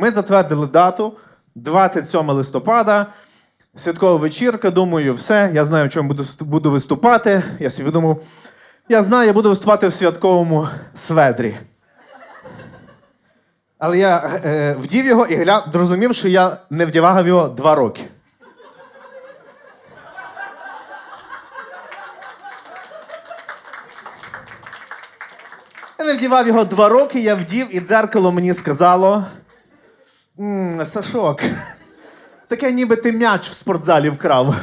Ми затвердили дату 27 листопада. Святкова вечірка. Думаю, все. Я знаю, в чому буду, буду виступати. Я собі думав, я знаю, я буду виступати в святковому сведрі. Але я е, вдів його і гля... зрозумів, що я не вдягав його два роки. Я не вдівав його два роки, я вдів, і дзеркало мені сказало: «М, Сашок, таке ніби ти м'яч в спортзалі вкрав.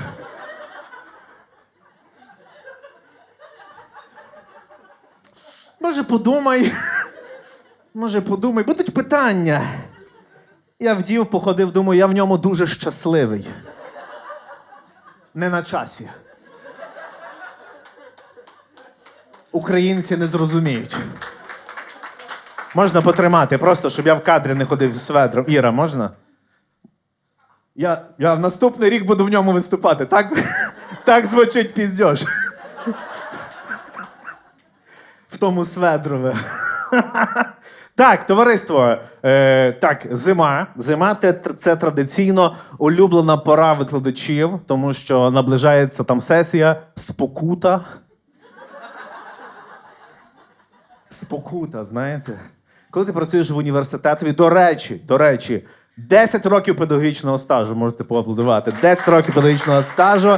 Може, подумай. Може, подумай, будуть питання. Я вдів, походив, думаю, я в ньому дуже щасливий. Не на часі. Українці не зрозуміють. Можна потримати, просто щоб я в кадрі не ходив зі сведром. Іра, можна? Я, я в наступний рік буду в ньому виступати. Так, так звучить піздьош. В тому сведрове. Так, товариство. Е, так, зима. Зима це традиційно улюблена пора викладачів, тому що наближається там сесія спокута. Спокута, знаєте? Коли ти працюєш в університетові, до речі, до речі, 10 років педагогічного стажу, можете поаплодувати. 10 років педагогічного стажу.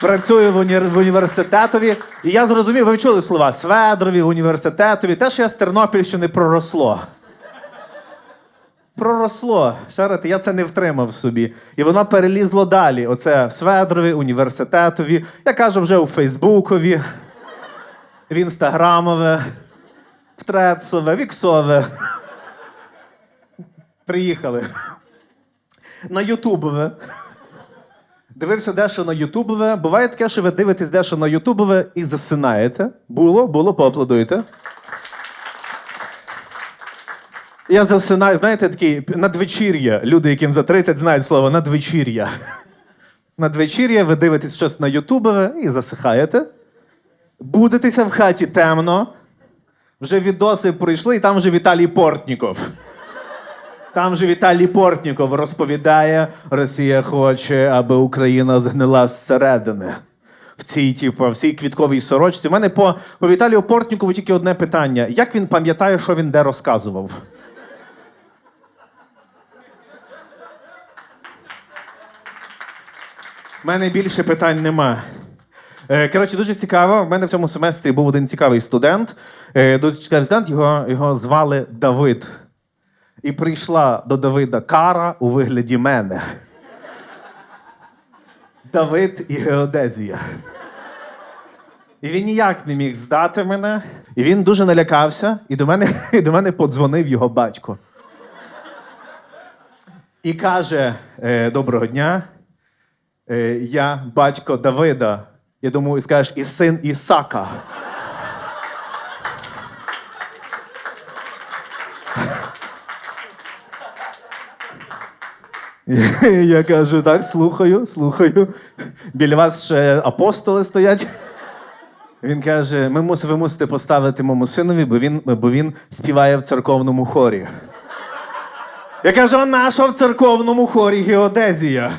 Працюю в, уні... в університетові. І я зрозумів, ви чули слова Сведрові, університетові. Те, що я з Тернопільщини проросло. Проросло. Шарите, я це не втримав собі. І воно перелізло далі. Оце Сведрові, університетові. Я кажу вже у Фейсбукові, в Інстаграмове, в Трецове, Віксове. Приїхали. На Ютубове. Дивився дещо на Ютубове. Буває таке, що ви дивитесь дещо на Ютубове і засинаєте. Було, було, поаплодуйте. Я засинаю, знаєте, такий надвечір'я. Люди, яким за 30 знають слово надвечір'я. Надвечір'я, ви дивитесь щось на Ютубове і засихаєте. Будетеся в хаті темно. Вже відоси пройшли, і там вже Віталій Портніков. Там же Віталій Портніков розповідає: Росія хоче, аби Україна згнила зсередини. В цій, типу, в цій квітковій сорочці. У мене по, по Віталію Портнікову тільки одне питання: як він пам'ятає, що він де розказував? У мене більше питань нема. Е, Коротше, дуже цікаво. В мене в цьому семестрі був один цікавий студент. Е, Дуже цікавий студент, його, його звали Давид. І прийшла до Давида кара у вигляді мене. Давид і геодезія. І він ніяк не міг здати мене. І він дуже налякався, і до мене, і до мене подзвонив його батько. І каже: е, Доброго дня. Я батько Давида. Я думаю, скажеш, і син Ісака. Я кажу, так, слухаю, слухаю. Біля вас ще апостоли стоять. Він каже: Ми мус, ви мусите поставити моєму синові, бо він, бо він співає в церковному хорі. Я кажу, а наша в церковному хорі геодезія.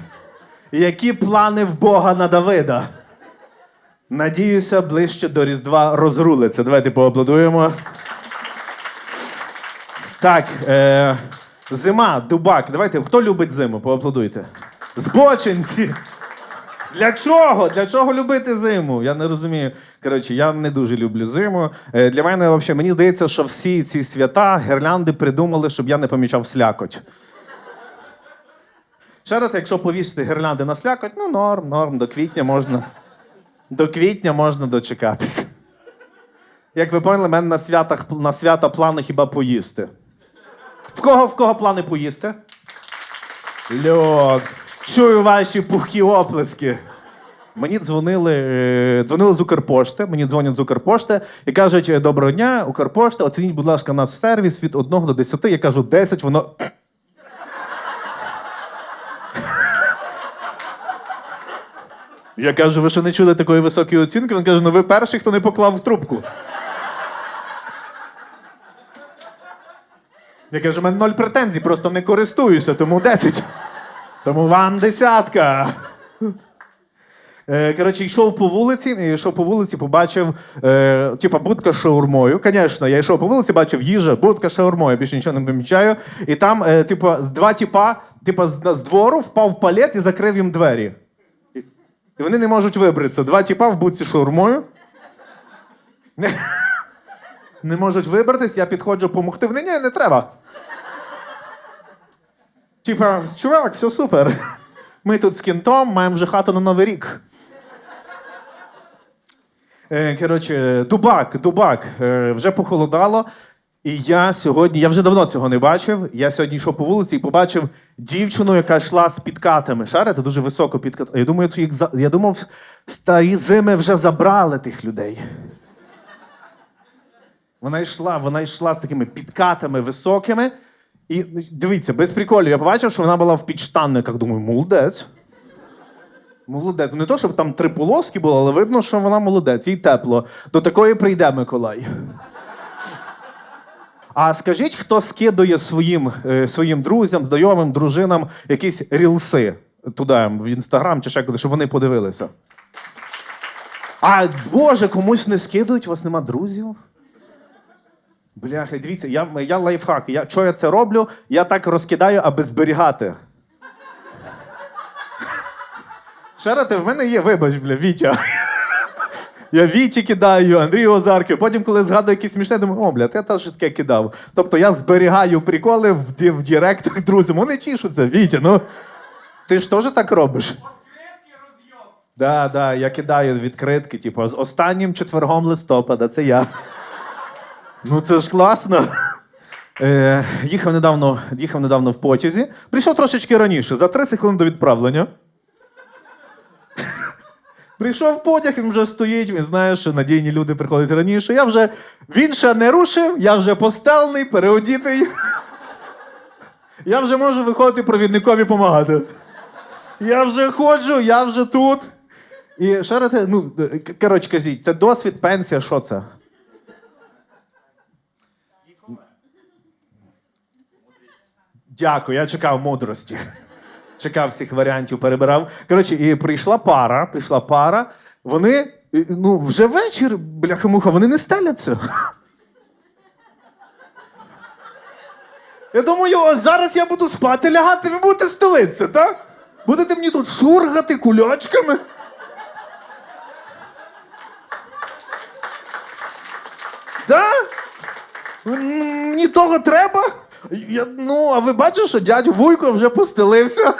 Які плани в Бога на Давида? Надіюся, ближче до Різдва розрулиться. Давайте поаплодуємо. Так, е, зима, дубак. Давайте, хто любить зиму? Поаплодуйте. Збочинці. Для чого? Для чого любити зиму? Я не розумію. Коротше, я не дуже люблю зиму. Е, для мене, взагалі, мені здається, що всі ці свята, гірлянди придумали, щоб я не помічав слякоть. Ще раз, якщо повісити гірлянди на слякоть, ну норм, норм, до квітня можна. До квітня можна дочекатися. Як ви поняли, в мене на святах на свята плани хіба поїсти. В кого в кого плани поїсти? Люкс. Чую ваші пухкі оплески. Мені дзвонили, е, дзвонили з Укрпошти, мені дзвонять з Укрпошти і кажуть: «Е, доброго дня, Укрпошта, оцініть, будь ласка, наш сервіс від 1 до 10. Я кажу, 10, воно. Я кажу, ви що не чули такої високої оцінки? Він каже, ну ви перший, хто не поклав в трубку. Я кажу, у мене ноль претензій, просто не користуюся, тому 10. Тому вам десятка. Е, Коротше, йшов по вулиці, йшов по вулиці, побачив, е, типа, будка з шаурмою. Звісно, я йшов по вулиці, бачив їжа, будка з шаурмою, більше нічого не помічаю. І там, е, типа, два типа, типа, з, з двору впав палет і закрив їм двері. І, вони не можуть вибратися. Два типа в будці з шаурмою. Не, не можуть вибратись, я підходжу допомогти. Вони ні, не треба. Типа, чувак, все супер. Ми тут з кінтом маємо вже хату на Новий рік. Е, Коротше, дубак, дубак. Е, Вже похолодало. І я сьогодні, я вже давно цього не бачив. Я сьогодні йшов по вулиці і побачив дівчину, яка йшла з підкатами. Шарите, дуже високо підкат. Я думаю, їх за- я думав, старі зими вже забрали тих людей. Вона йшла, вона йшла з такими підкатами високими. І дивіться, без приколів, я побачив, що вона була в підштанниках. Думаю, молодець. Молодець. Ну, Не то, щоб там три полоски було, але видно, що вона молодець, їй тепло. До такої прийде Миколай. А скажіть, хто скидує своїм, е, своїм друзям, знайомим, дружинам якісь рілси туди, в інстаграм чи ще куди, щоб вони подивилися? А Боже, комусь не скидують, у вас нема друзів? Бляха, дивіться, я, я лайфхак. Я, що я це роблю? Я так розкидаю, аби зберігати. Шарати, в мене є, вибач, бля, Вітя. Я Віті кидаю, Андрію Озарки. Потім, коли згадую якісь смішне, думаю, о, бля, я теж таке кидав. Тобто я зберігаю приколи в, ді- в директах друзям. Вони тішуться, Вітя, ну. Ти ж теж так робиш? Да, да, я кидаю відкритки, типу, з останнім четвергом листопада, це я. Ну, це ж класно. Е, їхав, недавно, їхав недавно в потязі. Прийшов трошечки раніше, за 30 хвилин до відправлення. Прийшов потяг, він вже стоїть, він знає, що надійні люди приходять раніше. Я вже він ще не рушив, я вже постелений, переодітий. Я вже можу виходити провідникові допомагати. Я вже ходжу, я вже тут. І шарите, ну, коротше, кажіть, це досвід, пенсія, що це? Дякую, я чекав мудрості. Чекав всіх варіантів, перебирав. Коротше, і прийшла пара, прийшла пара. Вони, ну, вже вечір, бляха-муха, вони не стеляться. Я думаю, зараз я буду спати, лягати, ви будете стелитися, так? Будете мені тут шургати кульочками. Да? Мені того треба. Я, ну, а ви бачите, що дядь Вуйко вже постелився.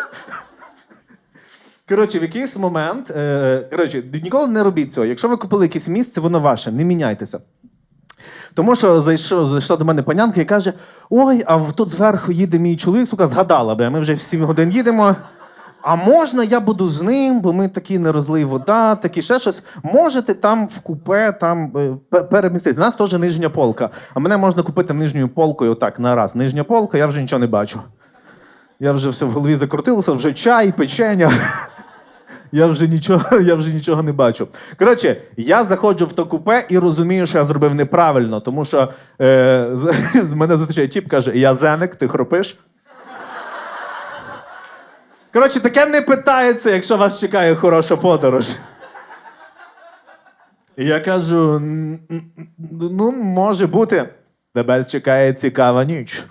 Коротше, в якийсь момент. Е, коротше, ніколи не робіть цього. Якщо ви купили якесь місце, воно ваше, не міняйтеся. Тому що зайшов, зайшла до мене панянка і каже: Ой, а тут зверху їде мій чоловік, сука, згадала би, ми вже в 7 годин їдемо. А можна я буду з ним, бо ми такі не розлий вода, такі ще щось. Можете там в купе там е, перемістити. У нас теж нижня полка. А мене можна купити нижньою полкою отак на раз. Нижня полка, я вже нічого не бачу. Я вже все в голові закрутилося, вже чай, печення. Я вже нічого, я вже нічого не бачу. Коротше, я заходжу в то купе і розумію, що я зробив неправильно, тому що е, з, мене зустрічає тіп, каже: Я зеник, ти хропиш. Коротше, таке не питається, якщо вас чекає хороша подорож. Я кажу: «М, м, м, ну, може бути, тебе чекає цікава ніч.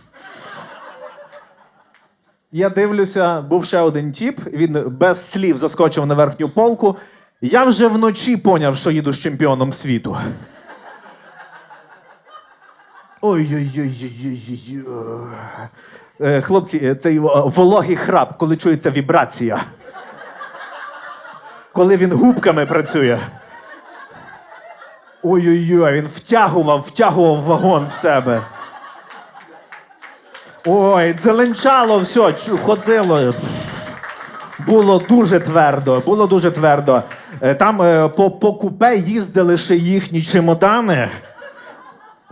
Я дивлюся, був ще один тіп, він без слів заскочив на верхню полку. Я вже вночі поняв, що їду з чемпіоном світу. Ой-ой-ой. Е, Хлопці, е, цей е, вологий храп, коли чується вібрація. Коли він губками працює. Ой-ой-ой, він втягував, втягував вагон в себе. Ой, зеленчало все, ходило. Було дуже твердо, було дуже твердо. Там по, по купе їздили ще їхні чемодани.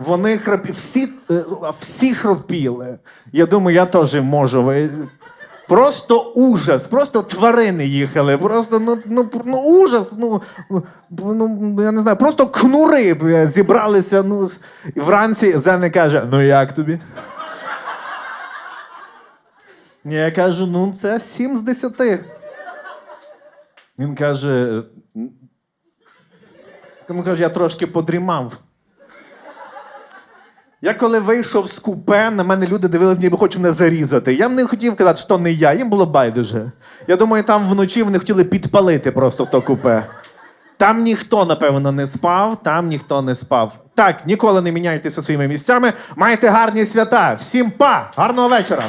Вони храпі, всі, е, всі хропіли. Я думаю, я теж можу. Просто ужас, просто тварини їхали. Просто ну, ну, ну ужас. Ну, ну я не знаю, просто кнури зібралися. Ну, і вранці Зене каже: Ну як тобі? Я кажу, ну це 7 з 10. Він каже. Він каже, я трошки подрімав. Я коли вийшов з купе, на мене люди дивилися, ніби хочуть мене зарізати. Я б не хотів казати, що не я, їм було байдуже. Я думаю, там вночі вони хотіли підпалити просто то купе. Там ніхто, напевно, не спав, там ніхто не спав. Так, ніколи не міняйтеся своїми місцями. Майте гарні свята. Всім па! Гарного вечора!